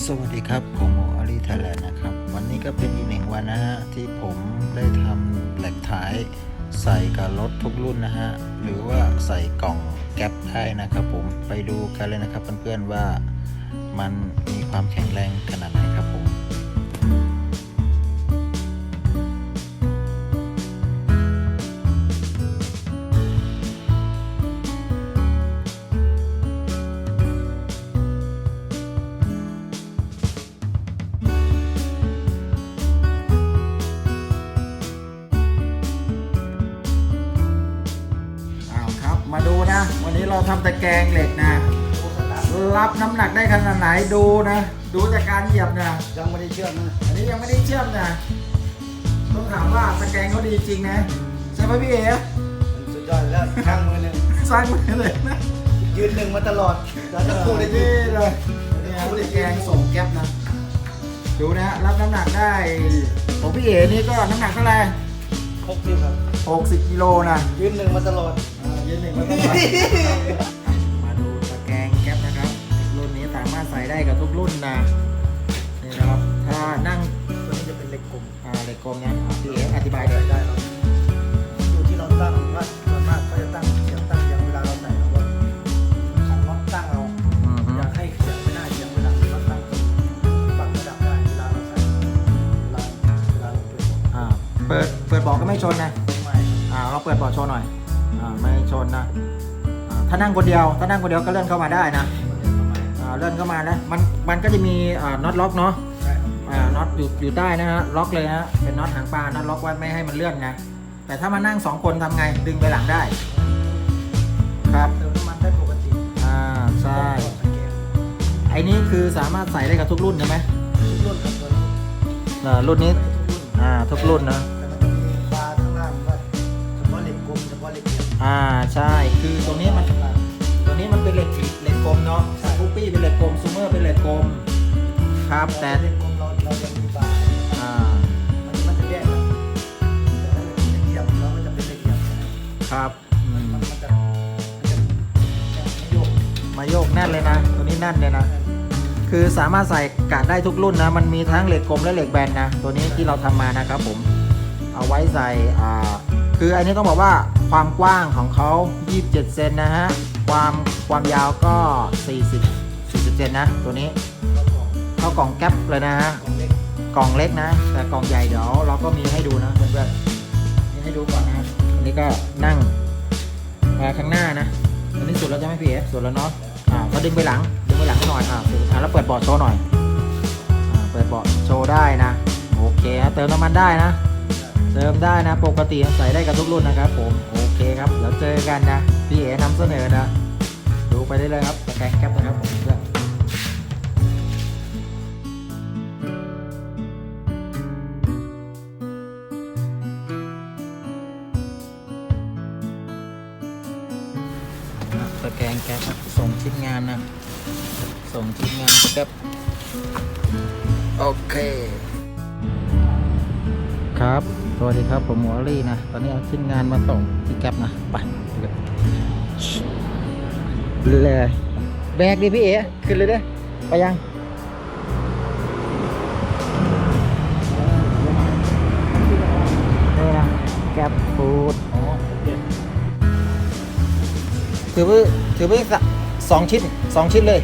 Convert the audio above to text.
สวัสดีครับ ผมหมออารีไทยแลนด์นะครับ วันนี้ก็เป็นอีกหนึ่งวันนะฮะ ที่ผมได้ทำแหลกท้ายใส่กับรถทุกรุ่นนะฮะ หรือว่าใส่กล่องแก๊ปได้นะครับผมไปดูกันเลยนะครับเพื่อนๆว่ามันมีความแข็งแรงขนาดไหน เราทำตะแกรงเหล็กนะ รับน้ำหนักได้ขนาดไหนดูนะ ดูจากการเหยียบนะยังไม่ได้เชื่อมนะ อันนี้ยังไม่ได้เชื่อมนะ ต้องถามว่าตะแกรงเขาดีจริงนะใช่ไหมพี่เอ๋มันสุดยอดแล้วข้างมือหนึ่งสร้างมาเลยนะยืนหนึ่งมาตลอดแล้วจะคู่ได้ยืนี่นเลยนี่ฮะตะแกรงส่งแก๊ปนะ ดูนะรับน้ำหนักได้ของพี่เอ๋นี่ก็น้ำหนักเท่าไหร่ครบที่ครับ60กิโลนะยืนหนึ่งมาตลอดอ่า ยืนหนึ่งมาตลอดมาดูตะแกรงแก๊ปนะครับ รุ่นนี้สามารถใส่ได้กับทุกรุ่นนะนี่นะครับ ถ้านั่งตัวนี้จะเป็นเหล็กกลมอ่าเหล็กกลมนะพี่เอ๋อธิบายเลยได้ครับอยู่ที่เราตั้งว่าส่วนมากเขาจะตั้งเสียงตั้งอย่างเวลาเราใส่เราก็ขันน็อตตั้งเอาอยากให้เสียงไม่ได้เสียงเวลาเราตั้งปรับระดับได้เวลาเราใส่เวลาเวลาเราเปิดอ่าเปิดเปิดบอกก็ไม่ชนนะไม่อ่าเราเปิดบาะโชว์หน่อย ไม่ชนนะอ่าถ้านั่งคนเดียวถ้านั่งคนเดียวก็เลื่อนเข้ามาได้นะอ่าเลื่อนเข้ามาแล้วมันมันก็จะมีอ่าน็อตล็อกเนาะใช่ครับอ่าน็อตอยู่อยู่ใต้นะฮะล็อกเลยฮะเป็นน็อตหางปลาน็อตล็อกไว้ไม่ให้มันเลื่อนนะแต่ถ้ามานั่งสองคนทำไงดึงไปหลังได้ ครับเติมน้ำมันได้ปกติอ่าใช่ไอ้นี้คือสามารถใส่ได้กับทุกรุ่นใช่ไหมทุกรุ่นครับตัวนี้อ่ารุ่นนี้ทุกรุ่นอ่าทุกรุ่นนะ ใช่ คือตรงนี้มันตัวนี้มันเป็นเหล็กเหล็กกลมเนาะสกูปปี้เป็นเหล็กกลมซูเมอร์เป็นเหล็กกลม ครับแต่เหล็กกลมเราเรายังมีบาร์อ่ามันมันจะแยกกันแต่ถ้าเหล็กเหลี่ยมเราก็จะเป็นเหล็กเหลี่ยมนะครับอืมมันมันจะมันจะไม่โยกมาโยกแน่นเลยนะ ตัวนี้แน่นเลยนะ คือสามารถใส่กะได้ทุกรุ่นนะ มันมีทั้งเหล็กกลมและเหล็กแบนนะ ตัวนี้ที่เราทำมานะครับผม เอาไว้ใส่อ่า คืออันนี้ต้องบอกว่าความกว้างของเขา 27 เซนนะฮะ ความความยาวก็ 40 40 เซนนะ ตัวนี้ เข้ากล่องแก๊ปเลยนะฮะ กล่องเล็กนะ แต่กล่องใหญ่เดี๋ยวเราก็มีให้ดูนะเพื่อนๆนี่ให้ดูก่อนนะอันนี้ก็นั่งมาข้างหน้านะ อันนี้สุดแล้วใช่ไหมพี่เอสุดแล้วเนาะ อ่าก็ดึงไปหลัง ดึงไปหลังหน่อยอ่าอ่าแล้วเปิดเบาะโชว์หน่อย อ่า เปิดเบาะโชว์ได้นะ โอเคเติมน้ำมันได้นะ เติมได้นะ ปกติใส่ได้กับทุกรุ่นนะครับ ผมโอเคครับเดี๋ยวเจอกันนะพี่เอ๋นำเสนอนะดูไปได้เลยครับตะแกรงแก๊ปนะครับผมเพื่อนตะแกรงแก๊สส่งชิ้นงานนะ ส่งชิ้นงานแก๊ปโอเคครับ วัสดีครับ ผมหมอลี่นะ ตอนนี้เอาชิ้นงานมาส่งที่แก๊ปนะ ไปเลยแบกดิพี่เอ๋ขึ้นเลยเด้ไปยังนี่นะแก๊ปฟูดโอเคถือว่าถือว่าสะสองชิ้นสองชิ้นเลย